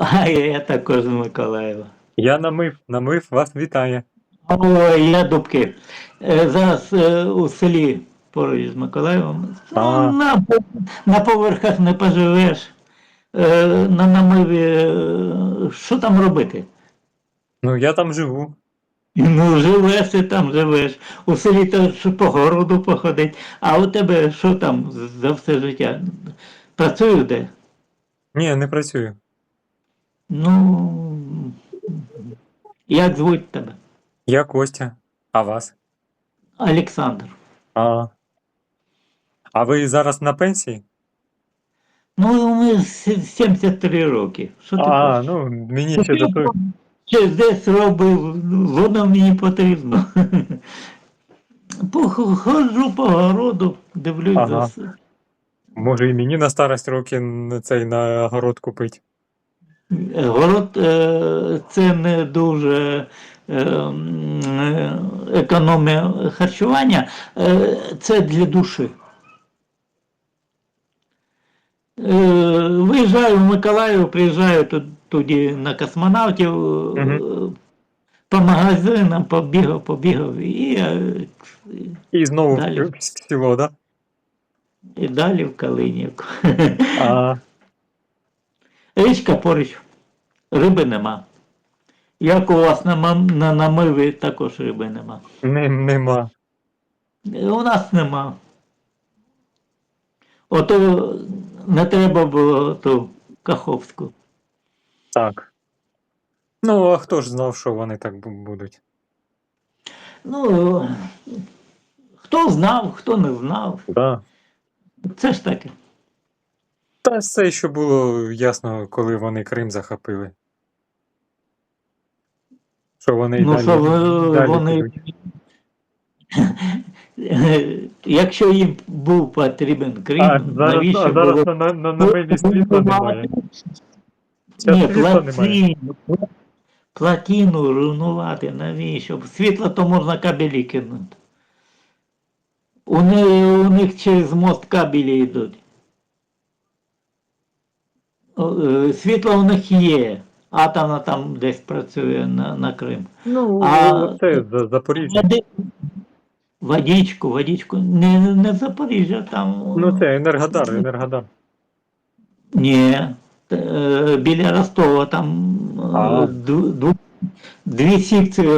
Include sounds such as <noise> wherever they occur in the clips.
<laughs> А я також з Миколаєва. Я намив, намив вас вітає. Ой, я дубки. Е, Зараз е, у селі поруч з Миколаєвом. А. Ну, на, на поверхах не поживеш. Е, На намиві, е, що там робити? Ну, я там живу. Ну, живеш ти там живеш. У селі то ж по городу походить. А у тебе що там за все життя? Працюю де? Ні, не працюю. Ну, як звуть тебе? Я Костя. А вас? Олександр. А. А ви зараз на пенсії? Ну, ми с- 73 роки. Що ти А, хочеш? ну мені ще до той. Ще десь робив, воно мені потрібно. Походжу по городу, дивлюсь Ага. за с- Може і мені на старость роки цей на город купити. Город е, це не дуже е, е, економія харчування, це для душі. Виїжджаю в Миколаїв, приїжджаю тут, туди на космонавтів, Мгм. по магазинам побігав, побігав і, І знову Далі. в село, да? і далі в Калинівку. А, Річка поруч, риби нема. Як у вас на, на намиві також риби нема. не, нема. У нас нема. Ото не треба було ту Каховську. Так. Ну, а хто ж знав, що вони так будуть? Ну, хто знав, хто не знав. Да. Це ж таке. Та все, що було ясно, коли вони Крим захопили. Що вони Ну, далі, що ви- далі вони- підуть. <laughs> Якщо їм був потрібен Крим, А, зараз, навіщо а зараз було на, на, на, милі світла немає. Ні, платіну, платіну руйнувати, навіщо? Світло то можна кабелі кинути. У них, у них через мост кабелі йдуть. Е, Світло у них є. Атомна там десь працює на, на Крим. Ну, А- це за Запоріжжя. Водичку, водичку. Не, не Запоріжжя там. Ну, це Енергодар, Енергодар. Ні, е, біля Ростова там е, А. ду- дві секції,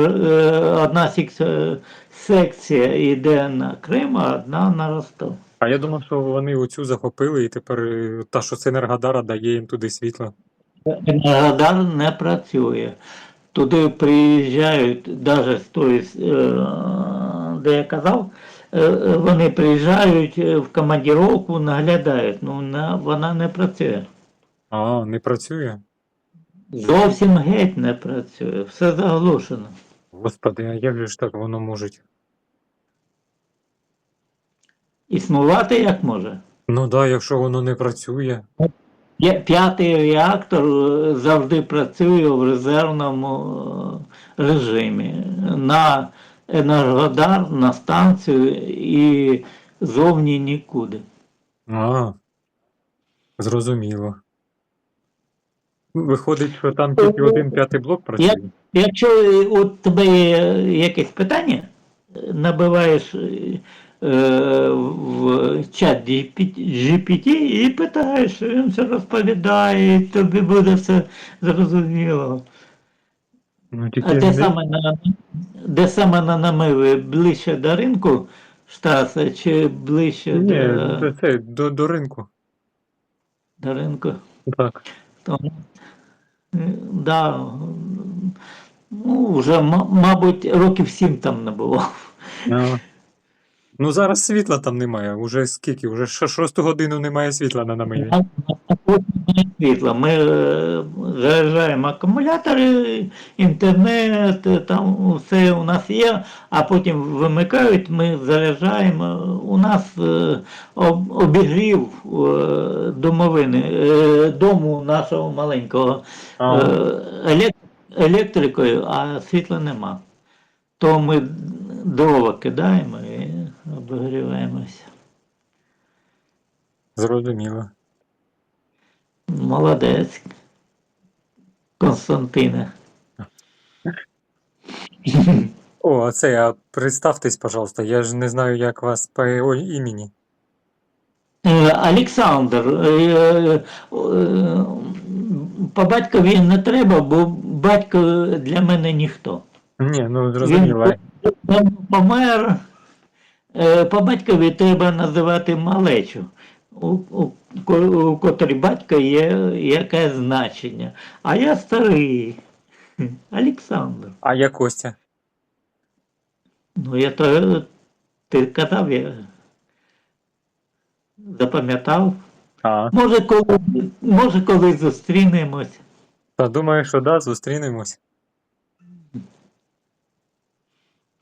одна секція, секція йде на Крим, а одна на Ростов. А я думав, що вони оцю захопили, і тепер е, та, що з Енергодара дає їм туди світло. Радар не працює. Туди приїжджають, навіть з тої, е, де я казав, е, вони приїжджають в командировку, наглядають, ну на- вона не працює. А, не працює. Зовсім геть не працює, все заглушено. Господи, а як же ж так воно може? Існувати як може. Ну да, якщо воно не працює. П'ятий реактор е, завжди працює в резервному е, режимі. На Енергодар, на станцію і зовні нікуди. А, зрозуміло. Виходить, що там тільки один п'ятий блок працює. Якщо е, у тебе є якесь питання, е, набиваєш е, в чат GPT і питаєш, він все розповідає, і тобі буде все зрозуміло. Ну, А де саме на де саме на намиви? Ближче до ринку штраси чи ближче Ні, до, це, це до, до ринку. до ринку? Так. То, е, да, ну, вже, мабуть, років сім там не було. А. Ну зараз світла там немає. Уже скільки? Уже шосту годину немає світла на намиві. А- а потім не світло. Ми е, заряджаємо акумулятори, інтернет, е, там все у нас є, а потім вимикають, ми заряджаємо. У нас е, обігрів домовини, дому нашого маленького електрикою, а світла нема. То ми дрова кидаємо і обігріваємося. Зрозуміло. Молодець. Константине. О, а це, а представтесь, пожалуйста, я ж не знаю, як вас по імені. Е, Олександр, е, е, по батькові не треба, бо батько для мене ніхто. Ні, ну зрозуміло. Він помер. Е, По батькові треба називати малечу, у, у, у котрій батько є яке значення. А я старий. <laughs> Олександр. А я Костя. Ну, я то ти казав, я запам'ятав. А, Може, коли, може, коли зустрінемось. та думаю, що да, зустрінемось.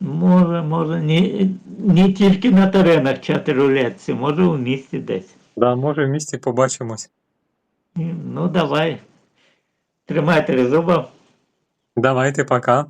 Може, може, не, не тільки на теренах чатирулетці, може у місті десь. Да, може в місті побачимось. Ну, давай. Тримайте зуба. Давайте, пока.